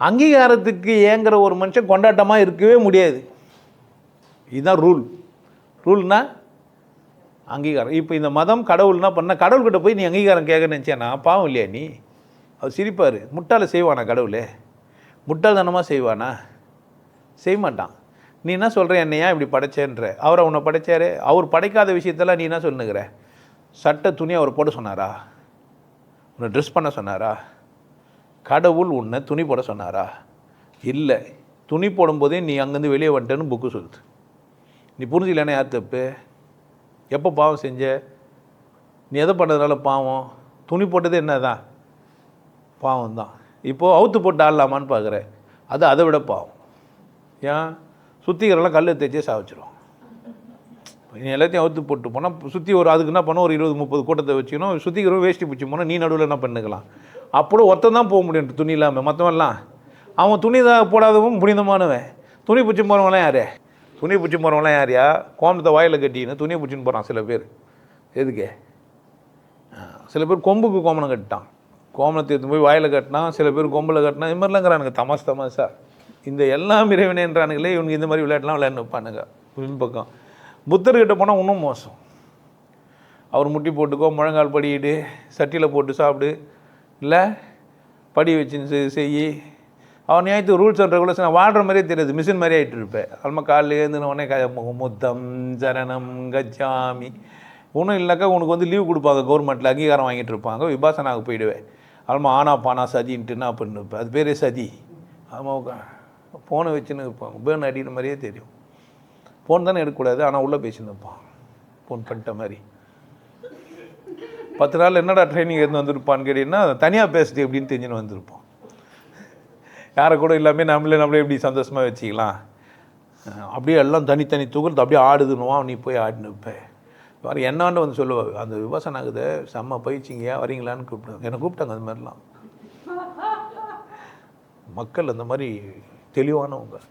அங்கீகாரத்துக்கு ஏங்குற ஒரு மனுஷன் கொண்டாட்டமாக இருக்கவே முடியாது. இதுதான் ரூல். ரூல்னா அங்கீகாரம். இப்போ இந்த மதம் கடவுள்னா பண்ண கடவுள்கிட்ட போய் நீ அங்கீகாரம் கேட்க நினச்சேனா பாவம் இல்லையா நீ? அவர் சிரிப்பார். முட்டாளை செய்வானா கடவுளே? முட்டாள்தனமாக செய்வானா? செய்ய மாட்டான். நீ என்ன சொல்கிற என்னையா இப்படி படைச்சேன்ற. அவர் உன்னை படைச்சார். அவர் படைக்காத விஷயத்தெல்லாம் நீ என்ன சொல்லுங்கிற சட்டை துணி அவர் போட சொன்னாரா? உன்னை ட்ரெஸ் பண்ண சொன்னாரா? கடவுள் உன்னை துணி போட சொன்னாரா? இல்லை. துணி போடும்போதே நீ அங்கேருந்து வெளியே வந்துட்டேன்னு புக்கு சொல்லுது. நீ புரிஞ்சுக்கலன்னா யார் தப்பு? எப்போ பாவம் செஞ்ச? நீ எதை பண்ணதுனால பாவம்? துணி போட்டது என்னதான்? பாவம் தான் இப்போது அவுத்து போட்டு ஆடலாமான்னு பார்க்குற அது அதை விட பாவம். ஏன்? சுத்திகரெல்லாம் கல் தேய்ச்சே சாவச்சிரும் நீ எல்லாத்தையும் அவுத்து போட்டு போனால் சுற்றி ஒரு அதுக்கு என்ன பண்ண ஒரு இருபது முப்பது கூட்டத்தை வச்சுக்கணும். சுத்திகரம் வேஷ்டி பிடிச்சி போனால் நீ நடுவில் என்ன பண்ணிக்கலாம்? அப்போ ஒருத்தன் தான் போக முடியும் துணி இல்லாமல் மற்றவன்லாம் அவன் துணி தான் போடாதவன் புனிதமானவன். துணி பிடிச்சி போகிறவங்களாம் யார்? துணி பிடிச்சி போகிறவங்களாம் யாரையா? கோமத்தை வாயில் கட்டின்னு துணியை பிடிச்சின்னு போகிறான் சில பேர். எதுக்கு? சில பேர் கொம்புக்கு கோமணம் கட்டிட்டான். கோமணத்தை எடுத்து போய் வாயில் கட்டினா சில பேர் கொம்பில் கட்டினா இது மாதிரிலாங்கிறானுங்க தமாஸ் தமாஸா இந்த எல்லாம் இறைவனேன்றானுங்களே இவனுக்கு இந்த மாதிரி விளையாட்டுலாம் விளையாண்டு வைப்பானுங்க. பின்பக்கம் புத்தர்கிட்ட போனால் இன்னும் மோசம். அவர் முட்டி போட்டுக்கோ முழங்கால் படியிடு சட்டியில் போட்டு சாப்பிடு இல்லை படி வச்சுன்னு செய் செய் அவன் நியாயத்து ரூல்ஸ் அண்ட் ரெகுலேஷன் நான் வாழ்கிற மாதிரியே தெரியாது. மிஷின் மாதிரி ஆகிட்டு இருப்பேன் அல்மா காலையில் எழுந்து உடனே க முத்தம் சரணம் கஜாமி. ஒன்றும் இல்லைக்கா உனக்கு வந்து லீவ் கொடுப்பாங்க கவர்மெண்ட்டில் அங்கீகாரம் வாங்கிட்டு இருப்பாங்க விபாசனாவுக்கு போயிடுவேன். அல்மா ஆனா பானா சதின்ட்டு என்ன பண்ணிருப்பேன் அது பேரே சதி. ஆமாம் ஃபோனை வச்சுன்னு இருப்பாங்க. பேர்ன் அடிக்கிற மாதிரியே தெரியும். ஃபோன் தானே எடுக்கக்கூடாது ஆனால் உள்ளே பேசின்னு இருப்பான். ஃபோன் பண்ணிட்ட மாதிரி. பத்து நாள் என்னடா ட்ரைனிங் எடுத்து வந்திருப்பான்னு கேட்டிங்கன்னா தனியாக பேசுது எப்படின்னு தெரிஞ்சுன்னு வந்திருப்போம். யாரை கூட இல்லாமல் நம்மளே நம்மளே எப்படி சந்தோஷமாக வச்சுக்கலாம். அப்படியே எல்லாம் தனித்தனி துகிறது அப்படியே ஆடுதுன்னுவான் நீ போய் ஆடினு வேறு என்னான்னு வந்து சொல்லுவாள் அந்த விவசாயம் ஆகுது செம்ம பயிற்சிங்கயா வரீங்களான்னு கூப்பிட்டாங்க என்னை கூப்பிட்டாங்க அது மாதிரிலாம். மக்கள் அந்த மாதிரி தெளிவானவங்க.